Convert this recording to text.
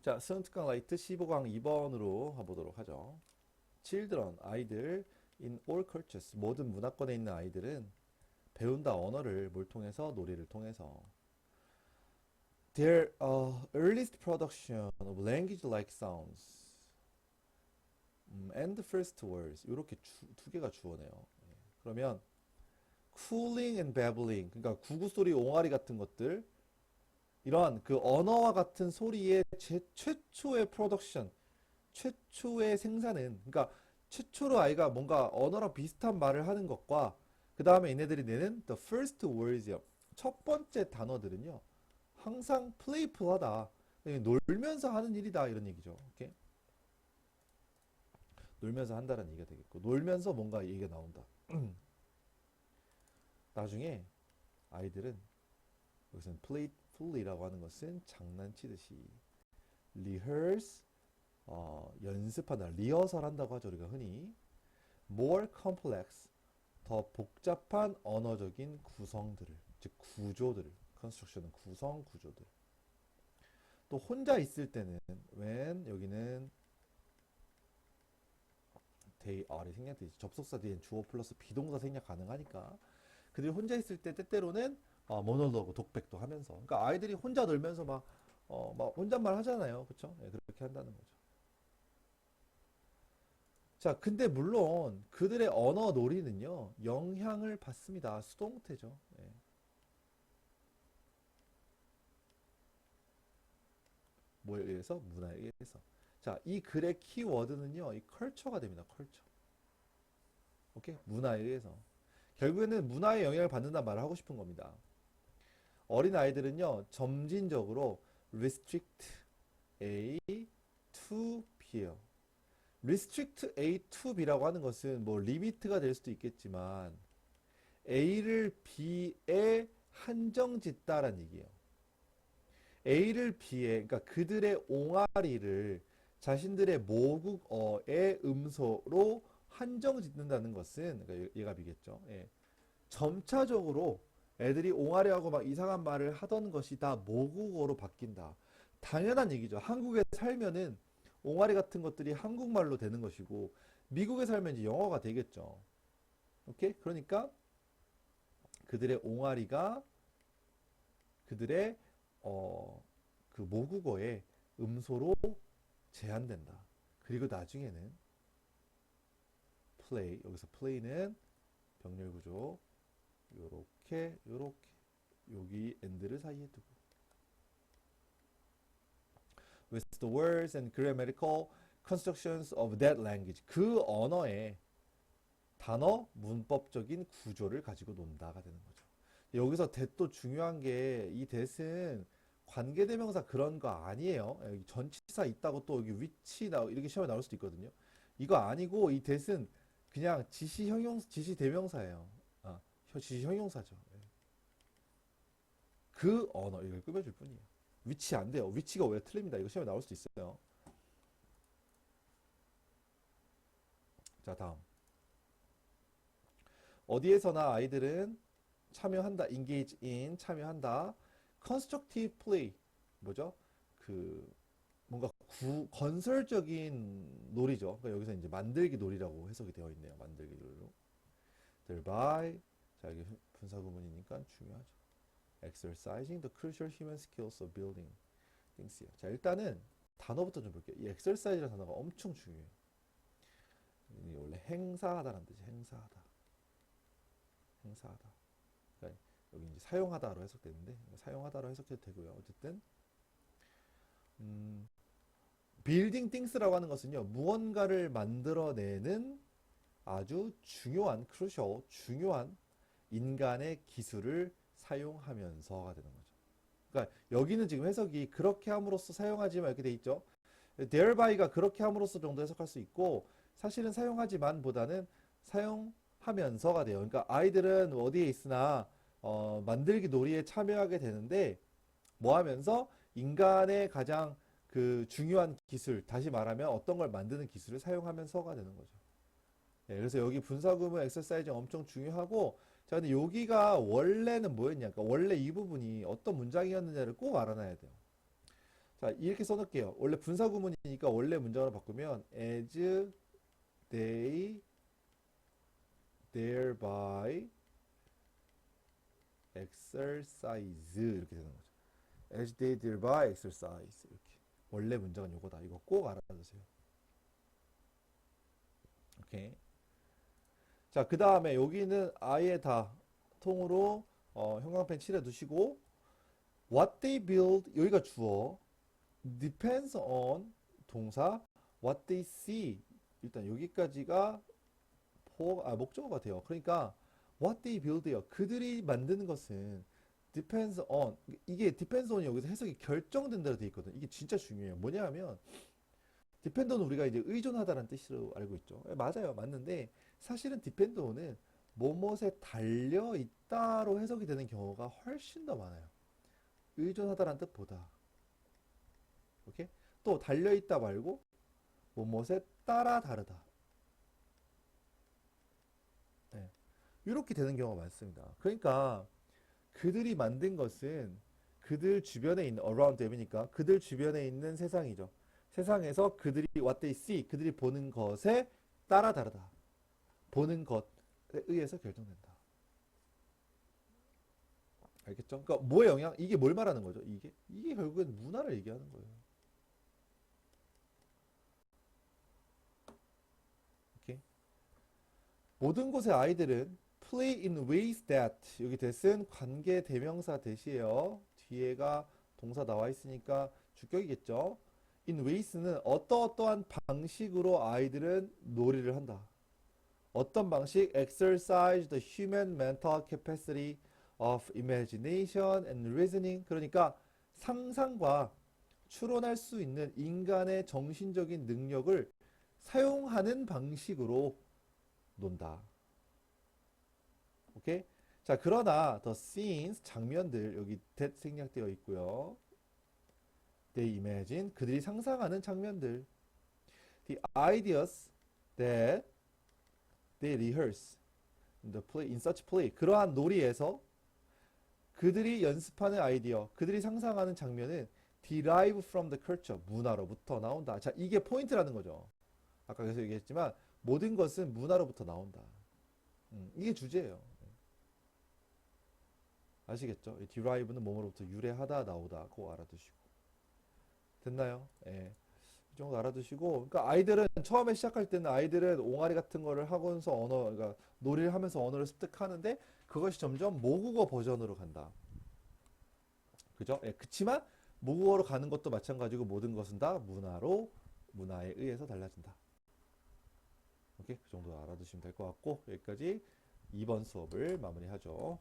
자, 스운트강 라이트 15강 2번으로 가보도록 하죠. children, 아이들 in all cultures, 모든 문화권에 있는 아이들은 배운다 언어를 뭘 통해서 놀이를 통해서 their uh, earliest production of language-like sounds 음, and first words 이렇게 두 개가 주어네요. 예. 그러면 cooling and babbling 그러니까 구구 소리, 옹알이 같은 것들 이러한 그 언어와 같은 소리의 제, 최초의 프로덕션, 최초의 생산은, 그러니까 최초로 아이가 뭔가 언어랑 비슷한 말을 하는 것과 그 다음에 얘네들이 내는 the first words요. 첫 번째 단어들은요. 항상 playful하다. 놀면서 하는 일이다. 이런 얘기죠. 오케이? 놀면서 한다는 얘기가 되겠고 놀면서 뭔가 얘기가 나온다. 나중에 아이들은 여기서는 playfully라고 하는 것은 장난치듯이 rehearse 어, 연습한다, 리허설 한다고 하죠. 우리가 흔히 more complex 더 복잡한 언어적인 구성들을 즉 구조들을 construction은 구성 구조들 또 혼자 있을 때는 when 여기는 they are이 생략되지 접속사 뒤엔 주어 플러스 비동사 생략 가능하니까 그들이 혼자 있을 때 때때로는 어, 모노로그 독백도 하면서 그러니까 아이들이 혼자 놀면서 막 어, 막 혼잣말 하잖아요. 그렇죠? 네, 그렇게 한다는 거죠. 자, 근데 물론 그들의 언어 놀이는요, 영향을 받습니다. 수동태죠. 예. 뭐에 의해서? 문화에 의해서. 자, 이 글의 키워드는요, 이 컬처가 됩니다. 컬처. 오케이? 문화에 의해서. 결국에는 문화에 영향을 받는다 말을 하고 싶은 겁니다. 어린 아이들은요, 점진적으로 restrict A to B예요. restrict A to B라고 하는 것은 뭐 리미트가 될 수도 있겠지만 A를 B에 한정 짓다라는 얘기예요. A를 B에 그러니까 그들의 옹알이를 자신들의 모국어의 음소로 한정 짓는다는 것은 그러니까 얘가 비겠죠. 예. 점차적으로 애들이 옹알이하고 막 이상한 말을 하던 것이 다 모국어로 바뀐다. 당연한 얘기죠. 한국에 살면은 옹알이 같은 것들이 한국말로 되는 것이고 미국에 살면 이제 영어가 되겠죠. 오케이? 그러니까 그들의 옹알이가 그들의 어, 그 모국어의 음소로 제한된다. 그리고 나중에는 play 여기서 play는 병렬 구조 요렇게 요렇게 여기 end를 사이에 두고 with the words and grammatical constructions of that language 그 언어의 단어 문법적인 구조를 가지고 논다가 되는 거죠. 여기서 that도 중요한 게 이 that은 관계대명사 그런 거 아니에요. 여기 전치사 있다고 또 여기 위치 나 이렇게 시험에 나올 수도 있거든요. 이거 아니고 이 that은 그냥 지시 형용 지시 대명사예요. 형용사죠. 예. 그 언어 이걸 꾸며줄 뿐이에요. 위치 안 돼요. 위치가 왜 틀립니다. 이거 시험에 나올 수도 있어요. 자, 다음. 어디에서나 아이들은 참여한다. engage in 참여한다. constructive play 뭐죠? 그 뭔가 구, 건설적인 놀이죠. 그러니까 여기서 이제 만들기 놀이라고 해석이 되어 있네요. 만들기 놀이로. thereby 자 여기 분사 구문이니까 중요하죠. exercising the crucial human skills of building things요. 자 일단은 단어부터 좀 볼게요. 이 exercise라는 단어가 엄청 중요해요. 이 원래 행사하다라는 뜻이 행사하다. 행사하다. 그러니까 여기 이제 사용하다로 해석되는데 사용하다로 해석해도 되고요. 어쨌든 음, building things라고 하는 것은요 무언가를 만들어내는 아주 중요한 crucial 중요한 인간의 기술을 사용하면서가 되는 거죠. 그러니까 여기는 지금 해석이 그렇게 함으로써 사용하지만 이렇게 돼 있죠. thereby,가 그렇게 함으로써 정도 해석할 수 있고 사실은 사용하지만 보다는 사용하면서가 돼요. 그러니까 아이들은 어디에 있으나 어, 만들기 놀이에 참여하게 되는데 뭐 하면서 인간의 가장 그 중요한 기술, 다시 말하면 어떤 걸 만드는 기술을 사용하면서가 되는 거죠. 네, 그래서 여기 분사구문 엑서사이즈 엄청 중요하고 자, 근데 여기가 원래는 뭐였냐? 그러니까 원래 이 부분이 어떤 문장이었느냐를 꼭 알아놔야 돼요. 자, 이렇게 써놓을게요. 원래 분사 구문이니까 원래 문장으로 바꾸면 as they thereby exercise 이렇게 되는 거죠. as they thereby exercise 이렇게. 원래 문장은 요거다. 이거 꼭 알아두세요. 오케이. 자, 그 다음에 여기는 아예 다 통으로 어, 형광펜 칠해 두시고 what they build 여기가 주어 depends on 동사 what they see 일단 여기까지가 포, 아, 목적어가 돼요. 그러니까 what they build요. 그들이 만드는 것은 depends on 이게 depends on이 여기서 해석이 결정된다고 돼 있거든. 이게 진짜 중요해요. 뭐냐면 on 우리가 이제 의존하다라는 뜻으로 알고 있죠. 예, 맞아요. 맞는데 사실은 on은 뭐뭇에 달려 있다로 해석이 되는 경우가 훨씬 더 많아요. 의존하다라는 뜻보다. 오케이? 또 달려 있다 말고 뭐뭇에 따라 다르다. 네. 이렇게 되는 경우가 많습니다. 그러니까 그들이 만든 것은 그들 주변에 있는 around them이니까 그들 주변에 있는 세상이죠. 세상에서 그들이 what they see 그들이 보는 것에 따라 다르다. 보는 것에 의해서 결정된다. 알겠죠? 그러니까 뭐의 영향? 이게 뭘 말하는 거죠? 이게 이게 결국엔 문화를 얘기하는 거예요. 모든 곳의 아이들은 play in ways that 여기 that은 관계 대명사 대시예요. 뒤에가 동사 나와 있으니까 주격이겠죠. In ways는 어떠어떠한 방식으로 아이들은 놀이를 한다. 어떤 방식? exercise the human mental capacity of imagination and reasoning. 그러니까 상상과 추론할 수 있는 인간의 정신적인 능력을 사용하는 방식으로 논다. 오케이? 자, 그러나 the scenes 장면들 여기 that 생략되어 있고요. They imagine 그들이 상상하는 장면들. The ideas that they rehearse in the play in such play 그러한 놀이에서 그들이 연습하는 아이디어, 그들이 상상하는 장면은 derive from the culture 문화로부터 나온다. 자, 이게 포인트라는 거죠. 아까 계속 얘기했지만 모든 것은 문화로부터 나온다. 음, 이게 주제예요. 아시겠죠? 이 derive는 뭐뭐로부터 유래하다 나오다 그거 알아두시고 됐나요? 예. 이 정도 알아두시고 그러니까 아이들은 처음에 시작할 때는 아이들은 옹알이 같은 거를 하면서 언어 그러니까 놀이를 하면서 언어를 습득하는데 그것이 점점 모국어 버전으로 간다. 그죠? 예, 그치만 모국어로 가는 것도 마찬가지고 모든 것은 다 문화로 문화에 의해서 달라진다. 오케이? 그 정도 알아두시면 될 것 같고 여기까지 2번 수업을 마무리하죠.